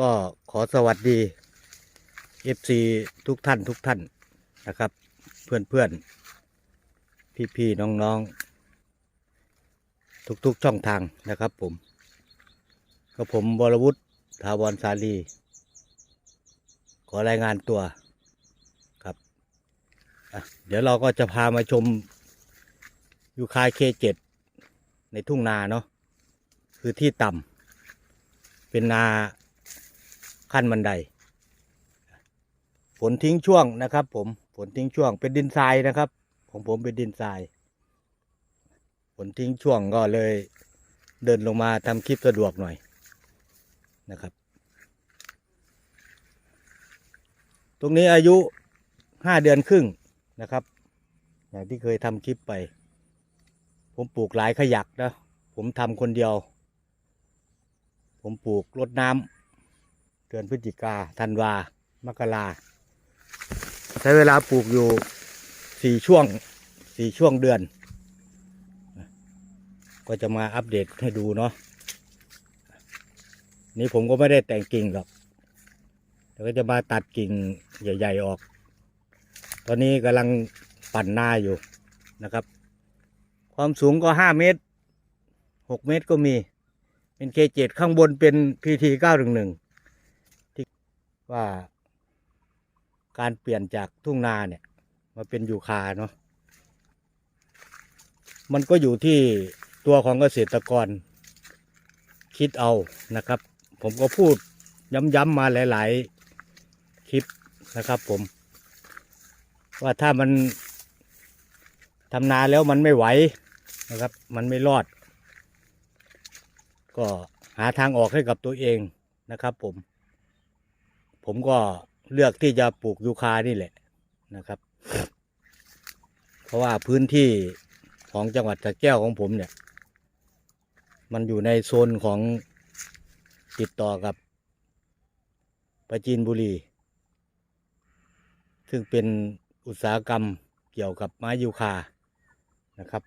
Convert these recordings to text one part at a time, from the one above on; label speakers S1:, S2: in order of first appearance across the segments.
S1: ก็ขอสวัสดี FC ทุกท่านทุกท่านนะครับ เพื่อนเพื่อนพี่พี่ๆน้องๆทุกช่องทางนะครับผมก็ผมบรวุฒิถาวรสาลี ขอรายงานตัวครับเดี๋ยวเราก็จะพามาชมยูคาเคเจ็ดในทุ่งนาเนาะคือที่ต่ำเป็นนา ขั้นบันได ฝนทิ้งช่วงนะครับ ผมฝนทิ้งช่วงเป็นดินทรายนะครับ ของผมเป็นดินทราย ฝนทิ้งช่วงก็เลย เดินลงมาทำคลิปสะดวกหน่อยนะครับ ตรงนี้อายุห้าเดือนครึ่งนะครับอย่างที่เคยทำคลิปไป ผมปลูกหลายขยักนะผมทำคนเดียว ผมปลูกรดน้ำ เดือนพฤศจิกาธันวามกราใช้เวลาปลูกอยู่สี่ช่วงสี่ช่วงเดือน ก็จะมาอัปเดตให้ดูเนาะนี่ผมก็ไม่ได้แต่งกิ่งหรอกแต่ก็จะมาตัดกิ่งใหญ่ ๆออก ตอนนี้กำลังปั่นหน้าอยู่นะครับ ความสูงก็ห้าเมตรหกเมตรก็มี เป็นเคเจ็ดข้างบนเป็นพีทีเก้าหนึ่งหนึ่ง ว่าการเปลี่ยนจากทุ่งนาเนี่ย มาเป็นยูคาเนาะมันก็อยู่ที่ตัวของเกษตรกร คิดเอานะครับ ผมก็พูดย้ำๆมาหลาย ๆ คลิปนะครับ ผม ว่าถ้ามันทำนาแล้วมันไม่ไหวนะครับ มันไม่รอด ก็หาทางออกให้กับตัวเองนะครับผม ผมก็เลือกที่จะปลูกยูคานี่แหละนะครับ เพราะว่าพื้นที่ของจังหวัดสระแก้วของผมเนี่ย มันอยู่ในโซนของติดต่อกับประจีนบุรี ซึ่งเป็นอุตสาหกรรมเกี่ยวกับไม้ยูคานะครับ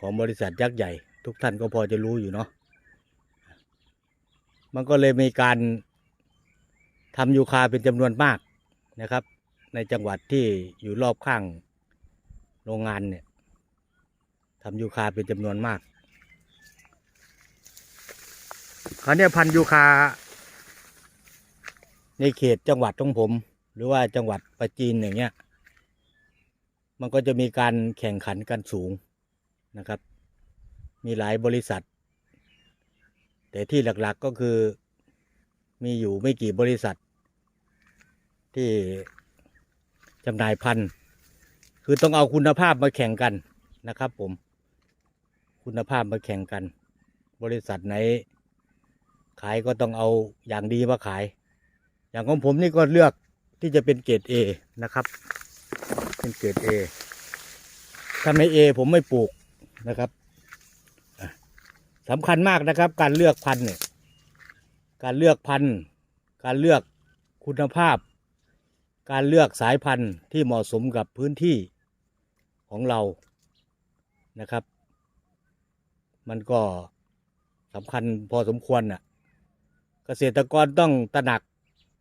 S1: ของบริษัทยักษ์ใหญ่ ทุกท่านก็พอจะรู้อยู่เนาะมันก็เลยมีการ ทำยูคาเป็นจำนวนมากนะครับ ในจังหวัดที่อยู่รอบข้างโรงงานเนี่ยทำยูคาเป็นจำนวนมากคราวนี้พันยูคา ในเขตจังหวัดของผม หรือว่าจังหวัดประจีนอย่างเงี้ย มันก็จะมีการแข่งขันกันสูงนะครับ มีหลายบริษัท แต่ที่หลักๆก็คือมีอยู่ไม่กี่บริษัท ที่จำหน่ายพันธุ์คือต้องเอาคุณภาพมาแข่งกันนะครับผม คุณภาพมาแข่งกัน บริษัทไหน ขายก็ต้องเอาอย่างดีมาขาย อย่างของผมนี่ก็เลือกที่จะเป็นเกรด A นะครับ เป็นเกรด A ถ้าไม่ A ผมไม่ปลูกนะครับสำคัญมากนะครับ การเลือกพันธุ์เนี่ยการเลือกพันธุ์ การเลือกคุณภาพ การเลือกสายพันธุ์ที่เหมาะสมกับพื้นที่ของเรานะครับ มันก็สำคัญพอสมควรน่ะ เกษตรกรต้องตระหนัก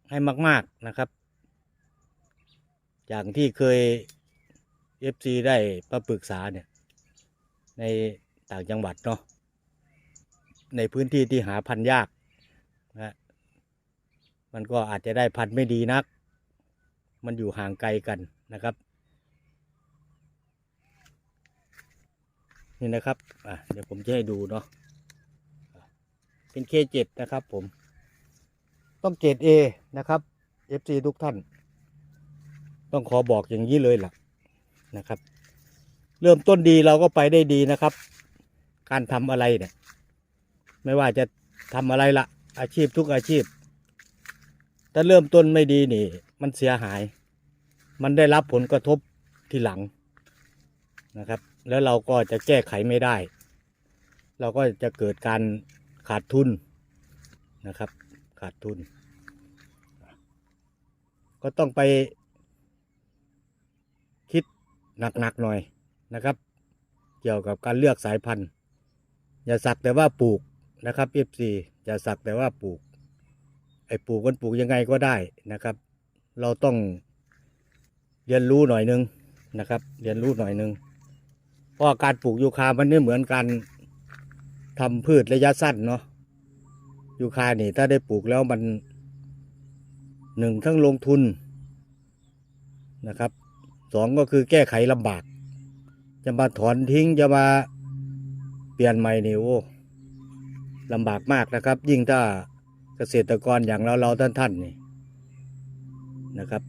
S1: ให้มาก ๆนะครับ อย่างที่เคย FC ได้มาปรึกษาเนี่ย ในต่างจังหวัดเนาะในพื้นที่ที่หาพันธุ์ยากนะมันก็อาจจะได้พันธุ์ไม่ดีนัก มันอยู่ห่างไกลกันนะครับ นี่นะครับอะเดี๋ยวผมจะให้ดูเนาะเป็น K7 นะครับผม ต้อง 7A นะครับ FC ทุกท่าน ต้องขอบอกอย่างนี้เลยล่ะนะครับ เริ่มต้นดีเราก็ไปได้ดีนะครับ การทำอะไรเนี่ย ไม่ว่าจะทำอะไรละอาชีพทุกอาชีพ ถ้าเริ่มต้นไม่ดีนี่ มันเสียหาย มันได้รับผลกระทบที่หลังนะครับ แล้วเราก็จะแก้ไขไม่ได้ เราก็จะเกิดการขาดทุนนะครับ ขาดทุน ก็ต้องไปคิดหนักๆหน่อยนะครับ เกี่ยวกับการเลือกสายพันธุ์ อย่าสักแต่ว่าปลูกนะครับ FC อย่าสักแต่ว่าปลูกไอ้ปลูกมันปลูกยังไงก็ได้นะครับ เราต้องเรียนรู้หน่อยนึงนะครับ เรียนรู้หน่อยนึงเพราะการปลูกยูคามันไม่เหมือนการทำพืชระยะสั้นเนาะยูคานี่ถ้าได้ปลูกแล้วมันหนึ่งทั้งลงทุนนะครับสองก็คือแก้ไขลำบาก จะมาถอนทิ้งจะมาเปลี่ยนใหม่นี่โอ้ลำบากมากนะครับ ยิ่งถ้าเกษตรกรอย่างเราเราท่านท่านนี่ นะครับ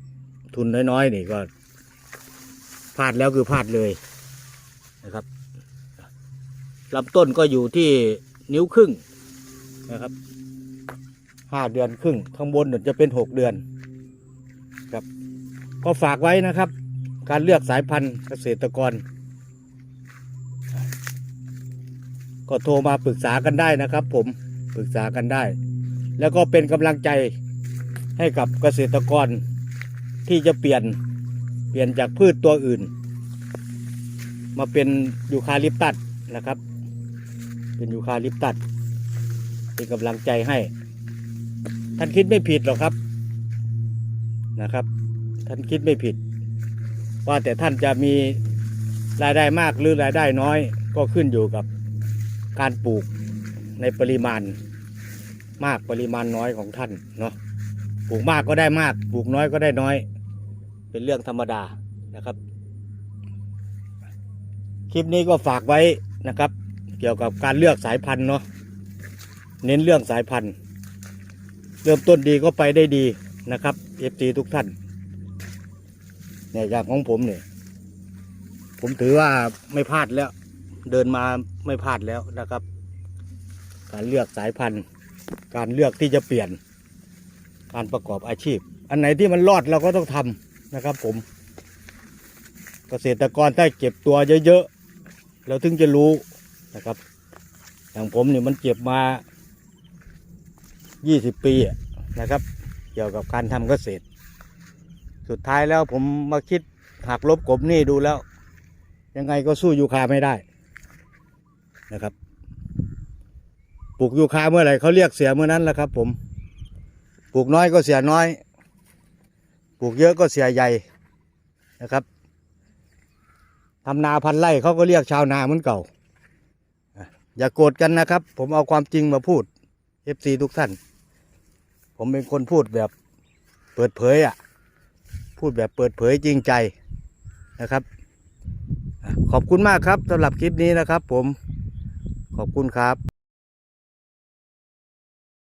S1: ทุนน้อยๆนี่ก็พลาดแล้วคือพลาดเลยนะครับลำต้นก็อยู่ที่นิ้วครึ่งนะครับห้าเดือนครึ่งข้างบนเนี่ยจะเป็นหกเดือนครับ ก็ฝากไว้นะครับ การเลือกสายพันธุ์เกษตรกร ก็โทรมาปรึกษากันได้นะครับ ผมปรึกษากันได้ แล้วก็เป็นกำลังใจให้กับเกษตรกร ที่จะเปลี่ยนเปลี่ยนจากพืชตัวอื่น มาเป็นยูคาลิปตัสนะครับ เป็นยูคาลิปตัสเป็นกำลังใจให้ ท่านคิดไม่ผิดหรอกครับนะครับ ท่านคิดไม่ผิด ว่าแต่ท่านจะมีรายได้มากหรือรายได้น้อยก็ขึ้นอยู่กับการปลูกในปริมาณมากปริมาณน้อยของท่านเนาะปลูกมากก็ได้มาก ปลูกน้อยก็ได้น้อย เป็นเรื่องธรรมดานะครับ คลิปนี้ก็ฝากไว้นะครับ เกี่ยวกับการเลือกสายพันธุ์เนาะเน้นเรื่องสายพันธุ์ เริ่มต้นดีก็ไปได้ดีนะครับเอฟซีทุกท่านเนี่ยอย่างของผมเนี่ยผมถือว่าไม่พลาดแล้ว เดินมาไม่พลาดแล้วนะครับ การเลือกสายพันธุ์ การเลือกที่จะเปลี่ยน การประกอบอาชีพ อันไหนที่มันรอดเราก็ต้องทำ นะครับผม เกษตรกรถ้าเก็บตัวเยอะๆเราถึงจะรู้นะครับ อย่างผมเนี่ยมันเก็บมา 20 ปีอะนะครับ เกี่ยวกับการทำเกษตร สุดท้ายแล้วผมมาคิดหักลบกบนี่ดูแล้ว ยังไงก็สู้ยูคาไม่ได้นะครับปลูกยูคาเมื่อไหร่เขาเรียกเสียเมื่อนั้นแหละครับ ผม ปลูกน้อยก็เสียน้อย ปลูกเยอะก็เสียใหญ่นะครับทำนาพันไร่เขาก็เรียกชาวนาเหมือนเก่า อย่ากโกรธกันนะครับ ผมเอาความจริงมาพูด FC ทุกท่าน ผมเป็นคนพูดแบบเปิดเผยอะ พูดแบบเปิดเผยจริงใจนะครับ ขอบคุณมากครับสำหรับคลิปนี้นะครับผมขอบคุณครับ